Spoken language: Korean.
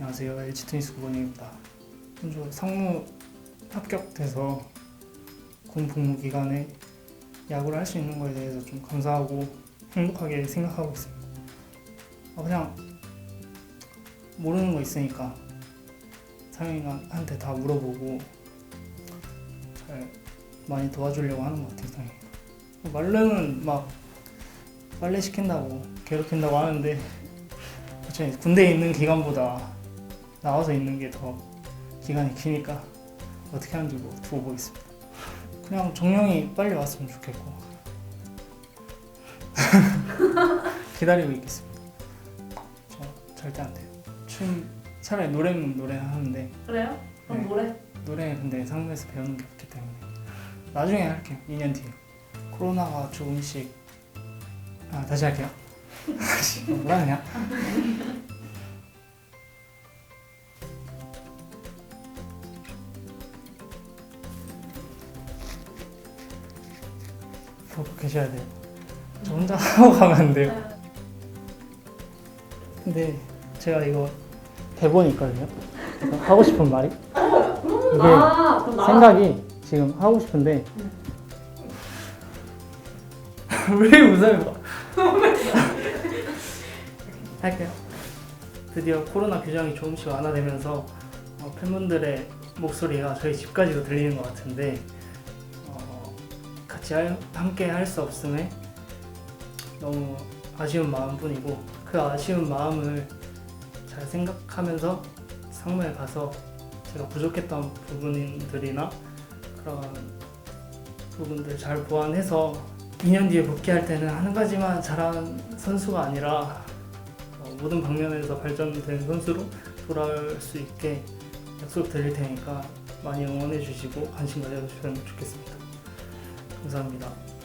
안녕하세요. LG 테니스 구본입니다. 현재 상무 합격돼서 군 복무 기간에 야구를 할 수 있는 거에 대해서 좀 감사하고 행복하게 생각하고 있습니다. 어, 그냥 모르는 거 있으니까 상현이한테 다 물어보고 잘 많이 도와주려고 하는 것 같아요. 상현이가. 말로는 막 빨래 시킨다고 괴롭힌다고 하는데 군대에 있는 기간보다 나와서 있는 게 더 기간이 기니까 어떻게 하는지 뭐 두고 보겠습니다. 그냥 정령이 빨리 왔으면 좋겠고 기다리고 있겠습니다. 저 절대 안 돼요. 춤 차라리 노래는 노래 하는데 그래요? 그럼 네. 뭐래? 노래 근데 상무에서 배우는 게 없기 때문에 나중에 할게요. 2년 뒤에 코로나가 조금씩 아 다시 할게요. 뭐라 그냥 보고 계셔야 돼요. 저 혼자 하고 가면 안 돼요. 네. 근데 제가 이거 대본이 있거든요. 하고 싶은 말이 이게 아, 그럼 나 생각이 지금 하고 싶은데 왜 웃어요? 할게요. 드디어 코로나 규정이 조금씩 완화되면서 어, 팬분들의 목소리가 저희 집까지도 들리는 것 같은데 어, 같이 할- 함께 할 수 없음에 너무 아쉬운 마음뿐이고 그 아쉬운 마음을 잘 생각하면서 상무에 가서 제가 부족했던 부분들이나 그런 부분들 잘 보완해서 2년 뒤에 복귀할 때는 한 가지만 잘한 선수가 아니라 어, 모든 방면에서 발전된 선수로 돌아올 수 있게 약속 드릴 테니까 많이 응원해 주시고 관심 가져주시면 좋겠습니다. 감사합니다.